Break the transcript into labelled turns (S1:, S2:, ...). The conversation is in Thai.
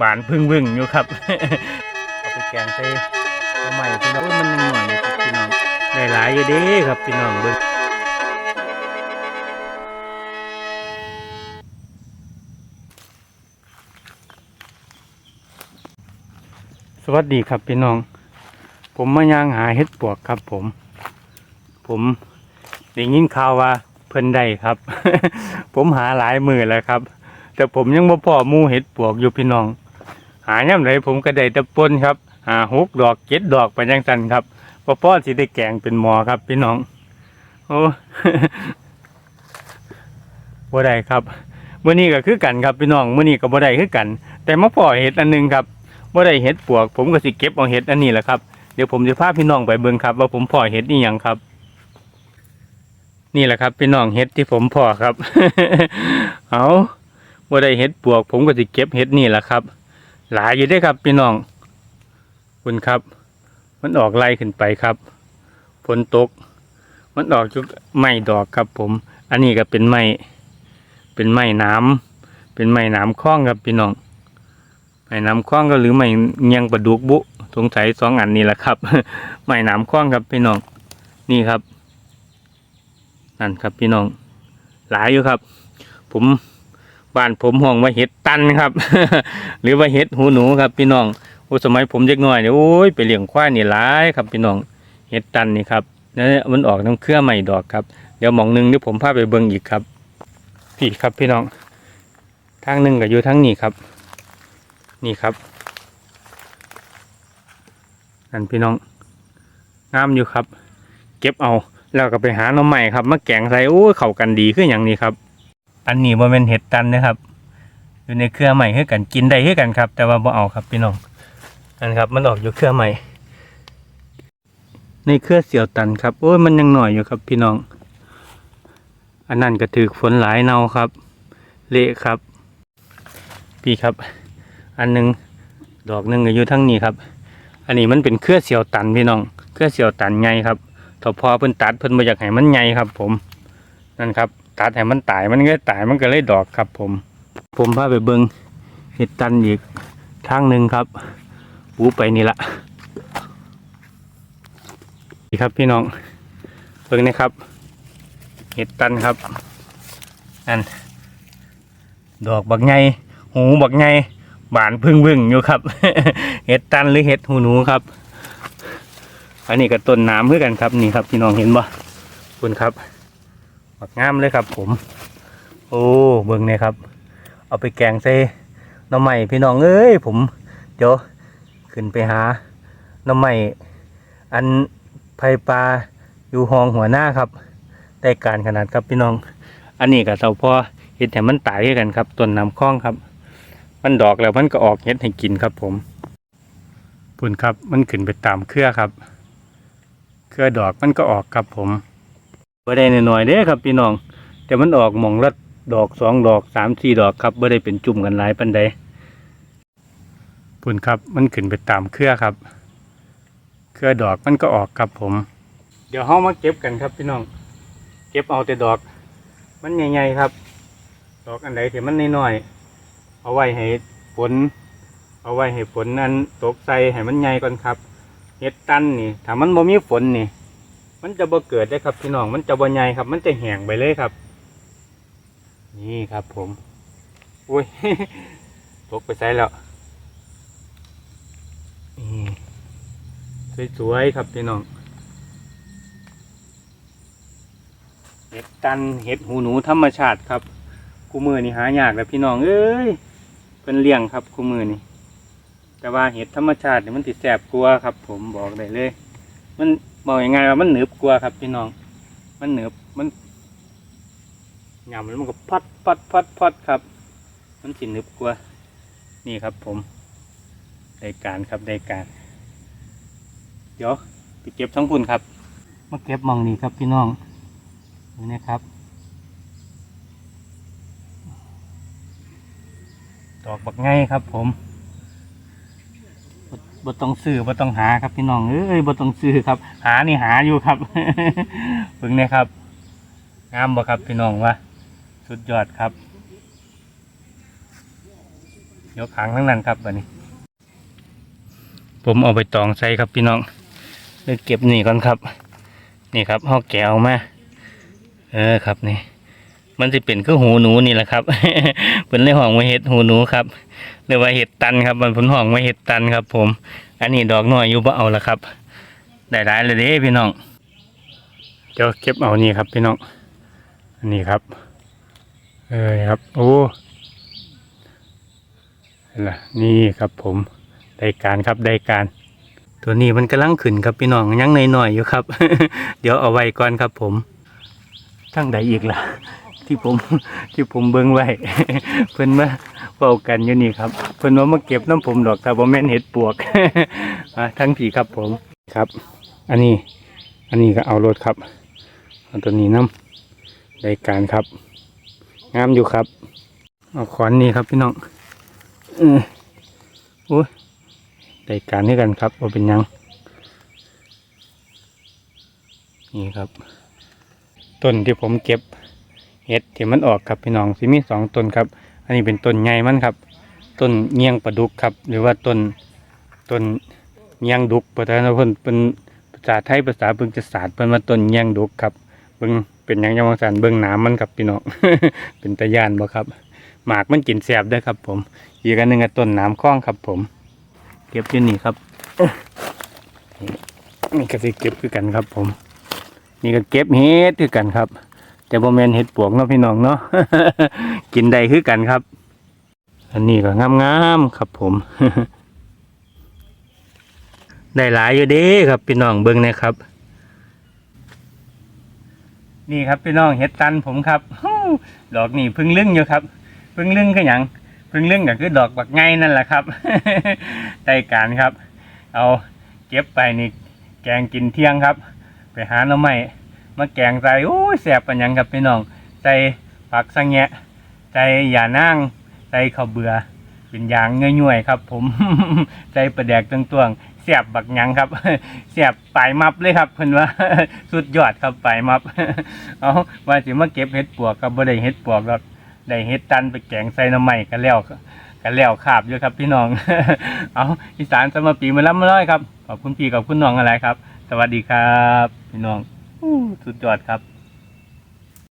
S1: บานพึ่งพึ่งอยู่ครับ เอาไปแกงใส่ทำไมพี่น้องมันยังหน่อยอยู่ครับพี่น้องได้หลายอยู่ด้ครับพี่น้องเบิ่งสวัสดีครับพี่น้อง ผมมาย่างหาเห็ดปวกครับ ผม ผมได้ยินข่าวว่าเพิ่นได้ครับ ผมหาหลายมือแล้วครับ แต่ผมยังบ่พอมูเห็ดปวกอยู่พี่น้อง หาย่ำไรผมก็ได้ตะปนครับหาหกดอกเจ็ดดอกไปยังสันครับพอพ่อสิได้แกงเป็นหมอครับ พี่น้อง โอ้บ่ได้ครับมื้อนี้ก็คือกันครับพี่น้องมื้อนี้ก็บ่ได้คือกัน แต่มาพ่อเห็ดอันหนึงครับบ่ได้เห็ดปวก ผมก็สิเก็บเอาเห็ดอันนี้แหละครับเดี๋ยวผมจะพาพี่น้องไปเบิ่งครับ ว่าผมพ่อเห็ดนี่ยังครับ นี่แหละครับ พี่น้องเห็ดที่ผมพ่อครับ เอาว่ได้เห็ดปวก ผมก็จะเก็บเห็ดนี่แหละครับ หลายอยู่ได้อครับพี่น้องคุณครับ มันออกไล่ขึ้นไปครับฝนตก มันออกจุกไม้ดอกครับผม อันนี้ก็เป็นไม้เป็นไม้น้ำเป็นไม้น้ำคล้องครับพี่น้องไม้น้ำคล้องก็หรือไม้เงียงประดุกบุสงสัยสองอันนี้แหละครับไม้น้ำคล้องครับพี่น้องนี่ครับนั่นครับพี่น้องหลายอยู่ครับ ผม บ้านผมห้องว่าเห็ดตันครับ หรือว่าเห็ดหูหนูครับพี่น้องโอ้สมัยผมเด็กน้อยเนี่ยโอ้ยไปเลี้ยงควายนี่หลายครับพี่น้องเห็ดตันนี่ครับนั่นมันออกน้ำเครือใหม่ดอกครับ เดี๋ยวมองหนึ่งเดี๋ยวผมพาไปเบิ่งอีกครับ พี่ครับพี่น้องทางหนึ่งก็อยู่ทางนี้ครับ นี่ครับนั่นพี่น้องงามอยู่ครับ เก็บเอาแล้วก็ไปหาหน่อใหม่ครับมาแกงใส่โอ้ยเข้ากันดีขึ้นอย่างนี้ครับ อันนี้บ่เป็นเห็ดตันนะครับ อยู่ในเครือใหม่คือกันกินได้คือกันครับ แต่ว่าบ่เอาครับพี่น้องอันครับ มันออกอยู่เครือใหม่ ในเครือเสี่ยวตันครับโอ้ยมันยังหน่อยอยู่ครับ พี่น้อง อันนั้นก็ถือฝนหลายเนาครับ เละครับ พี่ครับ อันหนึงดอกหนึ่งอยู่ทั้งนี้ครับ อันนี้มันเป็นเครือเสี่ยวตันพี่น้อง เครือเสี่ยวตันใหญ่ครับถ้าพอเพิ่นตัดเพิ่นบ่อยากให้มันใหญ่ครับ ผมนั่นครับ ตัดให้มันตายมันก็ตายมันก็เลยดอกครับ ผม ผมพาไปเบิงเห็ดตันอีกทางหนึ่งครับปูไปนี่ละนี่ครับพี่น้องเบิงนะครับเห็ดตันครับนั่นดอกบักไงหูบักไงบานพึ่งพึ่งอยู่ครับเห็ดตันหรือเห็ดหูหนูครับ อันนี้ก็ต้นน้ำเพื่อกันครับนี่ครับพี่น้องเห็นบ่คุณครับ บักงามเลยครับ ผม โอ้เบิ่งเนี่ยครับ เอาไปแกงใส่หน้ำใหม่พี่น้องเอ้ยผมเดี๋ยวขึ้นไปหาหน้ำใหม่อันไผ่ปลาอยู่ห้องหัวหน้าครับได้การขนาดครับพี่น้อง อันนี้กับเสาพ่อเห็ดแถมมันตายด้วยกันครับต้นน้ำคล้องครับ มันดอกแล้วมันก็ออกเห็ดให้กินครับ ผมปุ่นครับมันขึ้นไปตามเครือครับ เครือดอกมันก็ออกครับผม บ่ได้น้อยๆเด้ครับพี่น้อง แต่มันออกหม่องละดอกสองดอกสามสี่ดอกครับบ่ได้เป็นจุ่มกันหลายปันใดปุ่นครับมันขึ้นไปตามเครือครับ เครือดอกมันก็ออกครับผม เดี๋ยวเฮามาเก็บกันครับพี่น้อง เก็บเอาแต่ดอก มันใหญ่ๆครับ ดอกอันใดที่มันน้อยๆเอาไว้ให้ฝนเอาไว้ให้ฝนนั้นตกใส่ให้มันใหญ่ก่อนครับเห็ดตันนี่ถ้ามันบ่มีฝนนี่ มันจะบ่เกิดได้ครับพี่น้อง มันจะบ่ใหญ่ครับ มันจะแห้งไปเลยครับ นี่ครับผมอุ้ยตกไปใส่แล้วนี่สวยๆครับพี่น้อง เห็ดตันเห็ดหูหนูธรรมชาติครับคู่มือนี่หายากแล้วพี่น้องเอ้ยเป็นเลี้ยงครับคู่มือนี่แต่ว่าเห็ดธรรมชาตินี่มันติดแสบกลัวครับ ผมบอกได้เลย มัน บอกยังไงว่ามันเหนืบกว่าครับพี่น้อง มันเหนืบมันหยำแล้วมันก็พัดพัดพัดพัดครับ มันสิเหนืบกว่า นี่ครับผมได้การครับได้การ เดี๋ยวไปเก็บทั้งคุณครับ มาเก็บมองนี่ครับพี่น้องนี่นะครับดอกบักไงครับผม บ่ต้องซื้อบ่ต้องหาครับพี่น้องเอ้ยบ่ต้องซื้อครับ หานี่หาอยู่ครับเบิ่งเนี่ยครับงามบ่ครับพี่น้องวะสุดยอดครับยวขางทั้งนั้นครับบัดนี้ ผมเอาไปตองใส่ครับพี่น้องเลยเก็บนี่ก่อนครับ นี่ครับห่อแกวมาเออครับนี่ มันจะเป็นคือหูหนูนี่แหละครับ เป็นเรื่องห้องไวเห็ดหูหนูครับเรียกว่าเห็ดตันครับมันผลห้องไวเห็ดตันครับ ผม อันนี้ดอกน้อยอยู่บ่เอาละครับได้หลายเลยเด้พี่น้องเดี๋ยวเก็บเอานี่ครับ พี่น้องอันนี้ครับ เออครับ โอ้ล่ะนี่ครับผมได้การครับได้การ ตัวนี้มันกำลังขึ้นครับพี่น้องยังหน่อยๆอยู่ครับ เดี๋ยวเอาไว้ก่อนครับผมทั้งใดอีกล่ะ ที่ผมที่ผมเบิ่งไว้ เพิ่นมาเฝ้ากันอยู่นี่ครับ เพิ่นว่ามาเก็บน้ำผมดอกถ้าบ่แม่นเห็ดปวกทั้งผีครับผมครับ อันนี้ อันนี้ก็เอารถครับเอาตัวนี้น้ำรายการครับ งามอยู่ครับเอาขอนนี่ครับพี่น้องเออโอ้ยรายการให้กันครับเอาเป็นยังนี่ครับ ต้นที่ผมเก็บ เห็ดที่มันออกครับพี่น้องสิมีสองต้นครับ อันนี้เป็นต้นใหญ่มันครับต้นเงียงประดุกครับ หรือว่าต้นต้นเงียงดุกภาษาเพิ่นเป็นภาษาไทยภาษาเบิ่งจะศาสตร์เป็นว่าต้นเงียงดุกครับเบิ่งเป็นยังยังวังสันเบิ่งหนามมันครับพี่น้องเป็นตะยานบ่ครับ หมากมันกินแสบด้วยครับ ผมอีกอันหนึ่งต้นหนามข้องครับ ผมเก็บอยู่นี่ครับนี่ก็สิเก็บคือกันครับ ผม นี่ก็เก็บเห็ดคือกันครับ แต่บ่แมนเห็ดปวกเนาะพี่น้องเนาะ กินได้คือกันครับ อันนี้ก็งามๆครับผม ได้หลายอยู่เด้ครับพี่น้องเบิ่งนะครับ นี่ครับพี่น้องเห็ดตันผมครับดอกนี่พึ่งลึงอยู่ครับ พึ่งลึงคือหยังพึ่งลึงก็คือดอกบักไงนั่นแหละครับได้การครับ เอาเก็บไปนี่แกงกินเที่ยงครับ ไปหาหน่อไม้ มาแกงใส่โอ้ยแสบปันหยังครับพี่น้องใส่ผักสังแงะใส่หยานั่งใส่ข้าวเบื่อเป็นยางย่อยๆครับ ผมใส่ปลาแดกตวงๆเสียบบักยังครับเสียบปลายมับเลยครับเพิ่นว่าสุดยอดครับปลายมับเอาว่าสิมาเก็บเห็ดปวกครับบ่ได้เห็ดปวกหรอกได้เห็ดตันไปแกงใส่หน่อไม้กันแล้วกันแล้วขาบอยู่ครับพี่น้อง เอาอีสานสมปีมาล้ำมาร้อยครับขอบคุณพี่ขอบคุณน้องอะไรครับ สวัสดีครับ พี่น้อง สุดยอดครับ